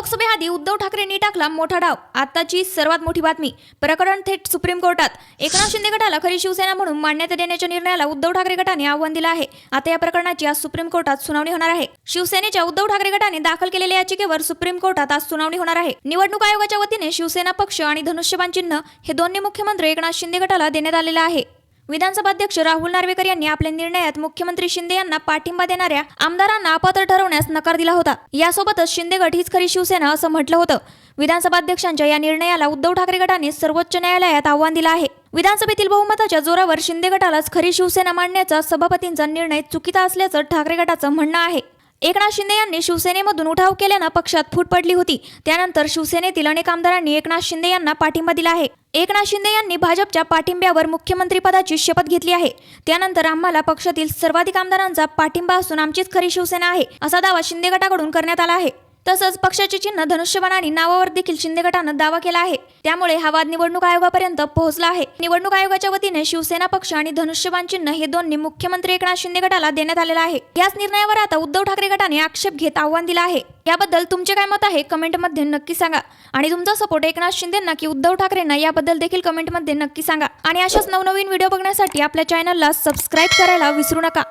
लोकसभेआधी उद्धव ठाकरेंनी टाकला मोठा डाव. आताची सर्वात मोठी बातमी प्रकरण थेट सुप्रीम कोर्टात. एकनाथ शिंदे गटाला खरी शिवसेना म्हणून मान्यता देण्याच्या निर्णयाला उद्धव ठाकरे गटाने आव्हान दिलं आहे. आता या प्रकरणाची आज सुप्रीम कोर्टात सुनावणी होणार आहे. शिवसेनेच्या उद्धव ठाकरे गटाने दाखल केलेल्या याचिकेवर सुप्रीम कोर्टात आज सुनावणी होणार आहे. निवडणूक आयोगाच्या वतीने शिवसेना पक्ष आणि धनुष्यबाण चिन्ह हे दोन्ही मुख्यमंत्री एकनाथ शिंदे गटाला देण्यात आलेलं आहे. विधानसभा अध्यक्ष राहुल नार्वेकर यांनी आपल्या निर्णयात मुख्यमंत्री शिंदे यांना पाठिंबा देणाऱ्या आमदारांना अपात्र ठरवण्यास नकार दिला होता. यासोबतच शिंदे गट हीच खरी शिवसेना असं म्हटलं होतं. विधानसभा अध्यक्षांच्या या निर्णयाला उद्धव ठाकरे गटाने सर्वोच्च न्यायालयात आव्हान दिलं आहे. विधानसभेतील बहुमताच्या जोरावर शिंदे गटालाच खरी शिवसेना मांडण्याचा सभापतींचा निर्णय चुकीचा असल्याचं ठाकरे गटाचं म्हणणं आहे. एकनाथ शिंदे यांनी शिवसेनेमधून उठाव केल्यानं पक्षात फूट पडली होती. त्यानंतर शिवसेनेतील अनेक आमदारांनी एकनाथ शिंदे यांना पाठिंबा दिला आहे. एकनाथ शिंदे यांनी भाजपच्या पाठिंब्यावर मुख्यमंत्रीपदाची शपथ घेतली आहे. त्यानंतर आम्हाला पक्षातील सर्वाधिक आमदारांचा पाठिंबा असून आमचीच खरी शिवसेना आहे असा दावा शिंदे गटाकडून करण्यात आला आहे. तसंच पक्षाचे चिन्ह धनुष्यबाण आणि नावावर देखील शिंदे गटानं दावा केला आहे. त्यामुळे हा वाद निवडणूक आयोगापर्यंत पोहोचला आहे. निवडणूक आयोगाच्या वतीने शिवसेना पक्ष आणि धनुष्यबाण चिन्ह हे दोन्ही मुख्यमंत्री एकनाथ शिंदे गटाला देण्यात आलेलं आहे. याच निर्णयावर आता उद्धव ठाकरे गटाने आक्षेप घेत आव्हान दिलं आहे. याबद्दल तुमचे काय मत आहे? कमेंटमध्ये नक्की सांगा. आणि तुमचा सपोर्ट एकनाथ शिंदेना की उद्धव ठाकरेंना याबद्दल देखील कमेंटमध्ये नक्की सांगा. आणि अशाच नवनवीन व्हिडिओ बघण्यासाठी आपल्या चॅनलला सबस्क्राईब करायला विसरू नका.